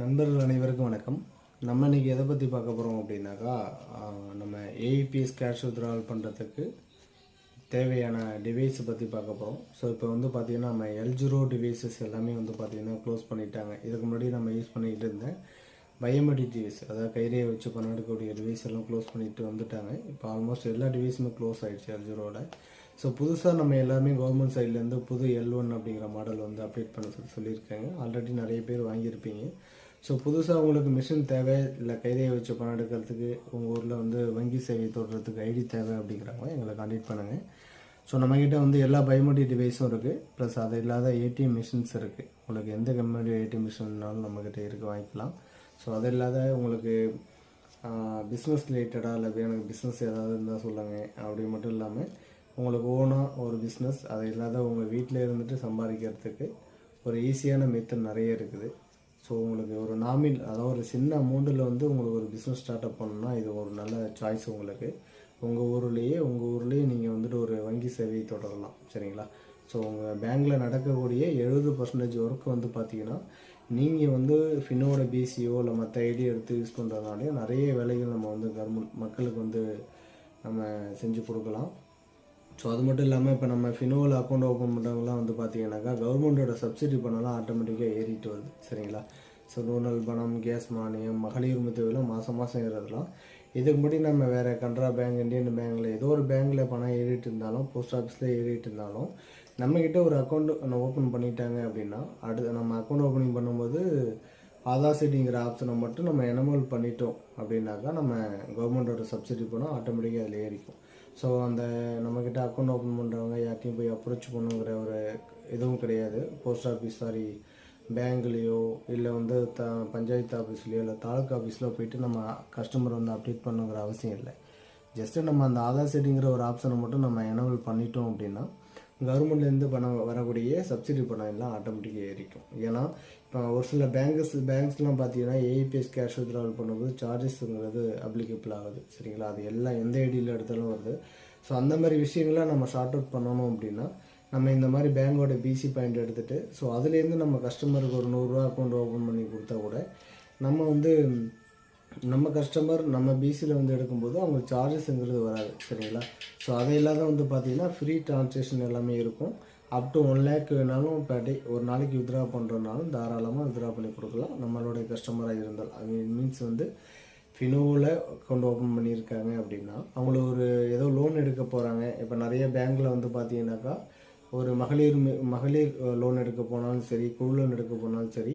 நண்பர்கள் அனைவருக்கும் வணக்கம். நம்ம இன்னைக்கு எதை பற்றி பார்க்க போகிறோம் அப்படின்னாக்கா நம்ம ஏஇபிஎஸ் கேஷ் வித்ரால் பண்ணுறதுக்கு தேவையான டிவைஸை பற்றி பார்க்க போகிறோம் ஸோ இப்போ வந்து பார்த்திங்கன்னா நம்ம எல்ஜிரோ டிவைசஸ் எல்லாமே வந்து பார்த்திங்கன்னா க்ளோஸ் பண்ணிட்டாங்க. இதுக்கு முன்னாடி நம்ம யூஸ் பண்ணிக்கிட்டு இருந்தேன் பயோமெட்ரிக் டிவைஸ் அதாவது கைரேயை வச்சு பண்ணக்கூடிய டிவைஸ் எல்லாம் க்ளோஸ் பண்ணிட்டு வந்துட்டாங்க. இப்போ ஆல்மோஸ்ட் எல்லா டிவைஸுமே க்ளோஸ் ஆகிடுச்சு எல்ஜிரோட ஸோ புதுசாக நம்ம எல்லாமே கவர்மெண்ட் சைட்லேருந்து புது எல் ஒன் அப்படிங்கிற மாடல் வந்து அப்டேட் பண்ண சொல்லி சொல்லியிருக்காங்க. ஆல்ரெடி நிறைய பேர் வாங்கியிருப்பீங்க. ஸோ புதுசாக உங்களுக்கு மிஷின் தேவை இல்லை கைதையை வச்சு பணம் எடுக்கிறதுக்கு உங்கள் ஊரில் வந்து வங்கி சேவை தொடர்றதுக்கு ஐடி தேவை அப்படிங்கிறவங்க எங்களை கான்டாக்ட் பண்ணுங்கள் ஸோ நம்மக்கிட்ட வந்து எல்லா பயோமெட்ரிக் டிவைஸும் இருக்குது ப்ளஸ் அது இல்லாத ஏடிஎம் மிஷின்ஸ் இருக்குது உங்களுக்கு எந்த கம்பெனி ஏடிஎம் மிஷின்னாலும் நம்மக்கிட்ட இருக்க வாங்கிக்கலாம். ஸோ அது இல்லாத உங்களுக்கு பிஸ்னஸ் ரிலேட்டடாக இல்லை எனக்கு பிஸ்னஸ் ஏதாவது இருந்தால் சொல்லுங்கள் அப்படி மட்டும் இல்லாமல் உங்களுக்கு ஓனாக ஒரு பிஸ்னஸ் அது இல்லாத உங்கள் வீட்டில் இருந்துட்டு சம்பாதிக்கிறதுக்கு ஒரு ஈஸியான மெத்தட் நிறைய இருக்குது. ஸோ உங்களுக்கு ஒரு நாமில் அதாவது ஒரு சின்ன அமௌண்ட்டில் வந்து உங்களுக்கு ஒரு பிஸ்னஸ் ஸ்டார்ட் அப் பண்ணணும்னா இது ஒரு நல்ல சாய்ஸ் உங்களுக்கு. உங்கள் ஊர்லேயே உங்கள் ஊர்லேயே நீங்கள் வந்துட்டு ஒரு வங்கி சேவையை தொடரலாம். சரிங்களா? ஸோ உங்கள் பேங்க்கில் நடக்கக்கூடிய எழுபது பர்சன்டேஜ் ஒர்க் வந்து பார்த்தீங்கன்னா நீங்கள் வந்து ஃபின்னோட பிசிஓ இல்லை மற்ற ஐடி எடுத்து யூஸ் பண்ணுறதுனாலையும் நிறைய வேலைகள் நம்ம வந்து கவர்மெண்ட் மக்களுக்கு வந்து நம்ம செஞ்சு கொடுக்கலாம். ஸோ அது மட்டும் இல்லாமல் இப்போ நம்ம ஃபினோவில் அக்கௌண்ட் ஓப்பன் பண்ணுறவங்களாம் வந்து பார்த்தீங்கன்னாக்கா கவர்மெண்ட்டோட சப்சிடி பணம்லாம் ஆட்டோமேட்டிக்காக ஏறிட்டு வருது. சரிங்களா? ஸோ நூல் பணம் கேஸ் மானியம் மகளிர் முத்தவிலாம் மாதம் மாதம் ஏறதுலாம் இதுக்கு முன்னாடி நம்ம வேறு கனரா பேங்க் இந்தியன் பேங்கில் ஏதோ ஒரு பேங்க்கில் பணம் ஏறிட்டு இருந்தாலும் போஸ்ட் ஆஃபீஸில் ஏறிட்டு இருந்தாலும் நம்மக்கிட்ட ஒரு அக்கௌண்ட் ஓப்பன் பண்ணிட்டாங்க அப்படின்னா அடுத்து நம்ம அக்கௌண்ட் ஓப்பனிங் பண்ணும்போது ஆதார் சீட்டிங்கிற ஆப்ஷனை மட்டும் நம்ம எனமல் பண்ணிட்டோம் அப்படின்னாக்கா நம்ம கவர்மெண்ட்டோட சப்சிடி பணம் ஆட்டோமேட்டிக்காக அதில் ஏறிக்கும். ஸோ அந்த நம்மக்கிட்ட அக்கௌண்ட் ஓப்பன் பண்ணுறவங்க யார்ட்டையும் போய் அப்ரோச் பண்ணுங்கிற ஒரு இதுவும் கிடையாது. போஸ்ட் ஆஃபீஸ் சாரி பேங்க்லேயோ இல்லை வந்து த பஞ்சாயத்து ஆஃபீஸ்லேயோ இல்லை தாலுக்கா ஆஃபீஸில் போயிட்டு நம்ம கஸ்டமர் வந்து அப்டேட் பண்ணுங்கிற அவசியம் இல்லை. ஜஸ்ட்டு நம்ம அந்த ஆதார் செட்டிங்கிற ஒரு ஆப்ஷனை மட்டும் நம்ம எனபிள் பண்ணிட்டோம் அப்படின்னா கவர்மெண்ட்லேருந்து பணம் வரக்கூடிய சப்சிடி பணம் எல்லாம் ஆட்டோமேட்டிக்காக ஏறிக்கும். ஏன்னா இப்போ ஒரு சில பேங்கஸ் பேங்க்ஸ்லாம் பார்த்தீங்கன்னா ஏஇபிஎஸ் கேஷ் வித்ராவல் பண்ணும்போது சார்ஜஸ்ங்கிறது அப்ளிகபிள் ஆகுது. சரிங்களா? அது எல்லாம் எந்த ஐடியில் எடுத்தாலும் வருது. ஸோ அந்த மாதிரி விஷயங்களை நம்ம ஷார்ட் அவுட் பண்ணணும் அப்படின்னா நம்ம இந்த மாதிரி பேங்கோட பிசி பாயிண்ட் எடுத்துகிட்டு ஸோ அதுலேருந்து நம்ம கஸ்டமருக்கு ஒரு நூறுரூவா அக்கௌண்ட் ஓப்பன் பண்ணி கொடுத்தா கூட நம்ம வந்து நம்ம கஸ்டமர் நம்ம பிசியில் வந்து எடுக்கும்போது அவங்களுக்கு சார்ஜஸ்ங்கிறது வராது சரிங்களா? ஸோ அதை இல்லாத வந்து பார்த்தீங்கன்னா ஃப்ரீ ட்ரான்சாக்ஷன் எல்லாமே இருக்கும். அப் டு ஒன் லேக் வேணாலும் per டே ஒரு நாளைக்கு வித்ரா பண்ணுறதுனாலும் தாராளமாக வித்ரா பண்ணி கொடுக்கலாம். நம்மளுடைய கஸ்டமராக இருந்தால். ஐ மீன் மீன்ஸ் வந்து ஃபினோவில் அக்கௌண்ட் ஓப்பன் பண்ணியிருக்காங்க அப்படின்னா அவங்களுக்கு ஒரு ஏதோ லோன் எடுக்க போகிறாங்க இப்போ நிறைய பேங்க்கில் வந்து பார்த்தீங்கன்னாக்கா ஒரு மகளிர் மகளிர் லோன் எடுக்க போனாலும் சரி குழு லோன் எடுக்க போனாலும் சரி